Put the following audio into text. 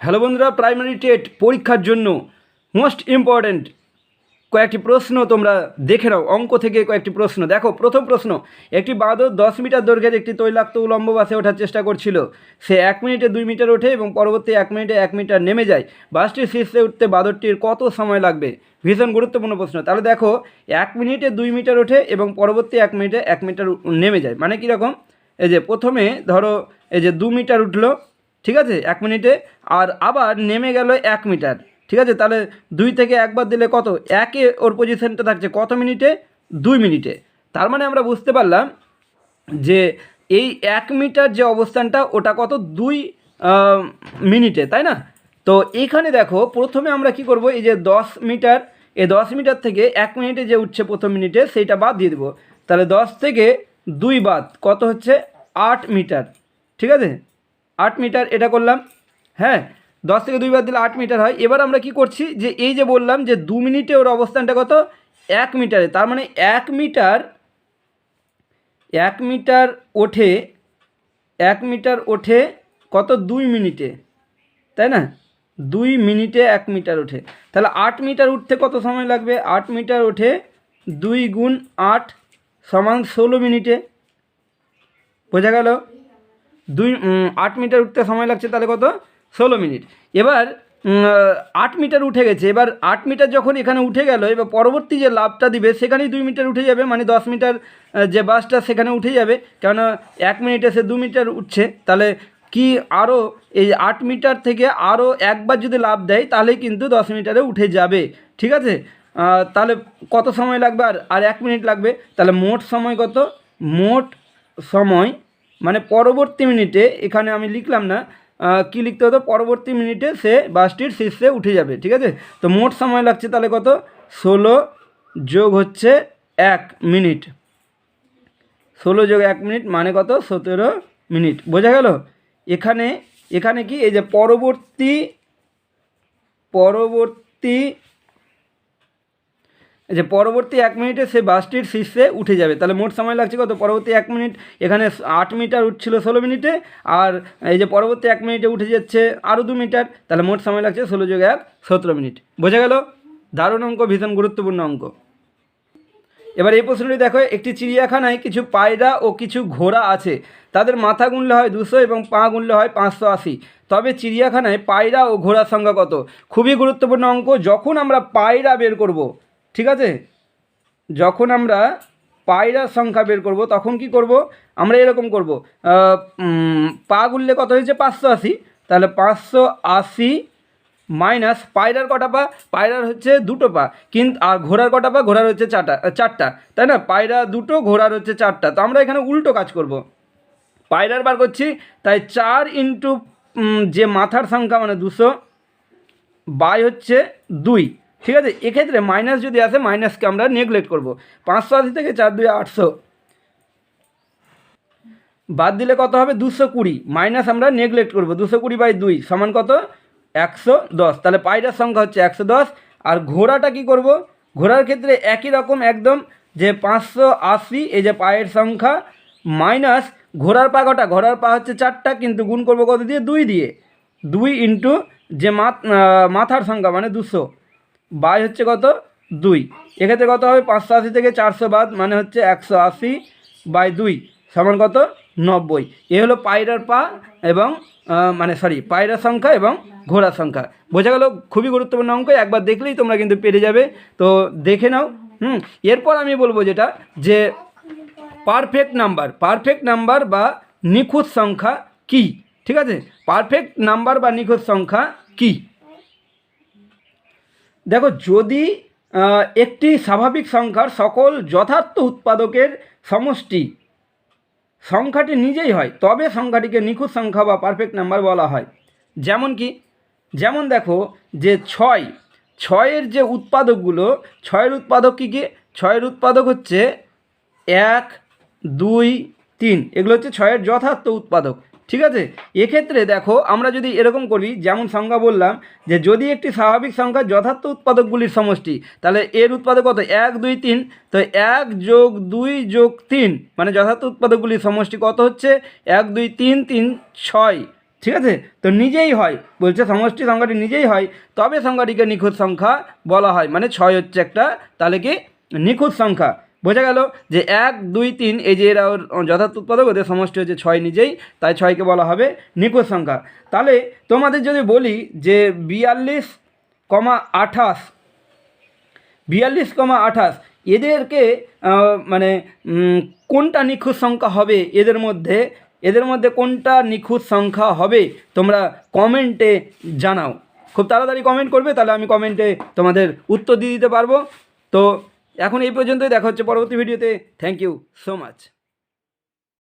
Hello বন্ধুরা primary TET পরীক্ষার জন্য মোস্ট ইম্পর্ট্যান্ট কয়েকটি প্রশ্ন তোমরা দেখে নাও, অঙ্ক থেকে কয়েকটি প্রশ্ন। দেখো, প্রথম প্রশ্ন, একটি বাঁদর দশ মিটার দৈর্ঘ্যের একটি তৈলাক্ত উলম্ব বাসে ওঠার চেষ্টা করছিল। সে এক মিনিটে দুই মিটার ওঠে এবং পরবর্তী এক মিনিটে এক মিটার নেমে যায়। বাসটির শীর্ষে উঠতে বাঁদরটির কত সময় লাগবে? ভীষণ গুরুত্বপূর্ণ প্রশ্ন। তাহলে দেখো, এক মিনিটে দুই মিটার ওঠে এবং পরবর্তী এক মিনিটে এক মিটার নেমে যায়। মানে কীরকম? এই যে প্রথমে ধরো, এই যে দু মিটার উঠল ঠিক আছে? এক মিনিটে। আর আবার নেমে গেল এক মিটার। ঠিক আছে? তাহলে দুই থেকে একবার দিলে কত? একে ওর পজিশনটা থাকছে কত মিনিটে? দুই মিনিটে। তার মানে আমরা বুঝতে পারলাম যে এই এক মিটার যে অবস্থানটা, ওটা কত? দুই মিনিটে, তাই না? তো এখানে দেখো, প্রথমে আমরা কি করব? এই যে দশ মিটার, এই দশ মিটার থেকে এক মিনিটে যে উঠছে প্রথম মিনিটে, সেইটা বাদ দিয়ে দেবো। তাহলে দশ থেকে দুই বাদ, কত হচ্ছে? আট মিটার। ঠিক আছে? আট মিটার এটা করলাম হ্যাঁ? দশ থেকে দুই বার দিলে আট মিটার হয়। এবার আমরা কি করছি যে এই যে বললাম যে দু মিনিটে ওর অবস্থানটা কত? এক মিটারে। তার মানে এক মিটার এক মিটার ওঠে, এক মিটার ওঠে কত? দুই মিনিটে। তাই না? দুই মিনিটে এক মিটার ওঠে। তাহলে আট মিটার উঠতে কত সময় লাগবে? আট মিটার ওঠে দুই গুণ আট সমান ষোলো মিনিটে। বোঝা গেল? দুই আট মিটার উঠতে সময় লাগছে তাহলে কত? ষোলো মিনিট। এবার আট মিটার উঠে গেছে। এবার আট মিটার যখন এখানে উঠে গেল, এবার পরবর্তী যে লাভটা দিবে, সেখানেই দুই মিটার উঠে যাবে মানে দশ মিটার যে বাসটা সেখানে উঠে যাবে। কেননা এক মিনিটে সে দু মিটার উঠছে, তাহলে কি আরও এই আট মিটার থেকে আরও একবার যদি লাভ দেয় তাহলে কিন্তু দশ মিটারে উঠে যাবে। ঠিক আছে? তাহলে কত সময় লাগবে? আর আর এক মিনিট লাগবে। তাহলে মোট সময় কত? মোট সময় মানে পরবর্তী মিনিটে, এখানে আমি লিখলাম না কি লিখতে হতো? পরবর্তী মিনিটে সে বাসটির শীর্ষে উঠে যাবে, ঠিক আছে? তো মোট সময় লাগছে তাহলে কত? ষোলো যোগ হচ্ছে এক মিনিট। ষোলো যোগ এক মিনিট মানে কত? সতেরো মিনিট। বোঝা গেল? এখানে এখানে কি? এই যে পরবর্তী পরবর্তী যে পরবর্তী এক মিনিটে সে বাসটির শীর্ষে উঠে যাবে। তাহলে মোট সময় লাগছে কত? পরবর্তী এক মিনিট, এখানে আট মিটার উঠছিল ষোলো মিনিটে, আর এই যে পরবর্তী এক মিনিটে উঠে যাচ্ছে আরও দু মিটার, তাহলে মোট সময় লাগছে ষোলো যোগ এক, সতেরো মিনিট। বোঝা গেল? দারুণ অঙ্ক, ভীষণ গুরুত্বপূর্ণ অঙ্ক। এবার এই প্রশ্নটি দেখো, একটি চিড়িয়াখানায় কিছু পায়রা ও কিছু ঘোড়া আছে। তাদের মাথা গুনলে হয় দুশো এবং পা গুনলে হয় পাঁচশো আশি। তবে চিড়িয়াখানায় পায়রা ও ঘোড়ার সংখ্যা কত? খুবই গুরুত্বপূর্ণ অঙ্ক, যখন আমরা পায়রা বের করব ঠিক আছে? যখন আমরা পায়রার সংখ্যা বের করব, তখন কি করব? আমরা এরকম করব। পা গুনলে কত হয়েছে? পাঁচশো আশি। তাহলে পাঁচশো আশি মাইনাস পায়রার কটা পা? পায়রার হচ্ছে দুটো পা। কিন্তু আর ঘোড়ার কটা পা? ঘোড়ার হচ্ছে চারটা চারটা। তাই না? পায়রা দুটো, ঘোড়ার হচ্ছে চারটা। তো আমরা এখানে উল্টো কাজ করব। পায়রার বার করছি, তাই চার ইন্টু যে মাথার সংখ্যা মানে দুশো, বাই হচ্ছে দুই। ঠিক আছে? এক্ষেত্রে মাইনাস যদি আসে মাইনাসকে আমরা নেগলেক্ট করব। পাঁচশো আশি থেকে চার দুই আটশো। বাদ দিলে কত হবে? দুশো কুড়ি। মাইনাস আমরা নেগলেক্ট করব। দুশো কুড়ি বাই দুই সমান কত? একশো দশ। তাহলে পায়রার সংখ্যা হচ্ছে একশো দশ। আর ঘোড়াটা কি করব? ঘোড়ার ক্ষেত্রে একই রকম একদম যে পাঁচশো আশি, এই যে পায়ের সংখ্যা মাইনাস ঘোড়ার পা কটা? ঘোড়ার পা হচ্ছে চারটা, কিন্তু গুণ করব কত দিয়ে? দুই দিয়ে। দুই ইন্টু যে মাথ- মাথার সংখ্যা মানে দুশো। বাই হচ্ছে কত? দুই। এক্ষেত্রে কত হবে? পাঁচশো আশি থেকে চারশো বাদ মানে হচ্ছে একশো আশি বাই দুই সমান কত? নব্বই। এ হলো পায়রার পা এবং মানে সরি পায়রার সংখ্যা এবং ঘোড়ার সংখ্যা। বোঝা গেল খুবই গুরুত্বপূর্ণ অঙ্ক, একবার দেখলেই তোমরা কিন্তু পেরে যাবে। তো দেখে নাও, হুম? এরপর আমি বলব যেটা, যে পারফেক্ট নাম্বার পারফেক্ট নাম্বার বা নিখুঁত সংখ্যা কি? ঠিক আছে? পারফেক্ট নাম্বার বা নিখুঁত সংখ্যা কি? দেখো, যদি একটি স্বাভাবিক সংখ্যার সকল যথার্থ উৎপাদকের সমষ্টি সংখ্যাটি নিজেই হয়, তবে সংখ্যাটিকে নিখুঁত সংখ্যা বা পারফেক্ট নাম্বার বলা হয়। যেমন কি, যেমন দেখো যে ছয়, ছয়ের যে উৎপাদকগুলো, ছয়ের উৎপাদক কী কী? ছয়ের উৎপাদক হচ্ছে এক, দুই, তিন। এগুলো হচ্ছে ছয়ের যথার্থ উৎপাদক। ঠিক আছে? এক্ষেত্রে দেখো, আমরা যদি এরকম করি, যেমন সংখ্যা বললাম, যে যদি একটি স্বাভাবিক সংখ্যা যথার্থ উৎপাদকগুলির সমষ্টি, তাহলে এর উৎপাদক কত? এক, দুই, তিন। তো এক যোগ দুই যোগ তিন মানে যথার্থ উৎপাদকগুলির সমষ্টি কত হচ্ছে? এক, দুই, তিন তিন, ছয়। ঠিক আছে? তো নিজেই হয়। বলছে সমষ্টি সংখ্যাটি নিজেই হয়, তবে সংখ্যাটিকে নিখুঁত সংখ্যা বলা হয়। মানে ছয় হচ্ছে একটা, তাহলে কি? নিখুঁত সংখ্যা। বোঝা গেল যে এক, দুই, তিন, এই যে এরা ওর যথার্থ উৎপাদক, ওদের সমষ্টি হচ্ছে ছয় নিজেই, তাই ছয়কে বলা হবে নিখুঁত সংখ্যা। তাহলে তোমাদের যদি বলি যে বিয়াল্লিশ কমা আঠাশ, বিয়াল্লিশ কমা আঠাশ, এদেরকে মানে কোনটা নিখুঁত সংখ্যা হবে এদের মধ্যে? এদের মধ্যে কোনটা নিখুঁত সংখ্যা হবে তোমরা কমেন্টে জানাও। খুব তাড়াতাড়ি কমেন্ট করবে, তাহলে আমি কমেন্টে তোমাদের উত্তর দিয়ে দিতে পারব। তো এখন এই পর্যন্তই দেখা হচ্ছে পরবর্তী ভিডিওতে। Thank you so much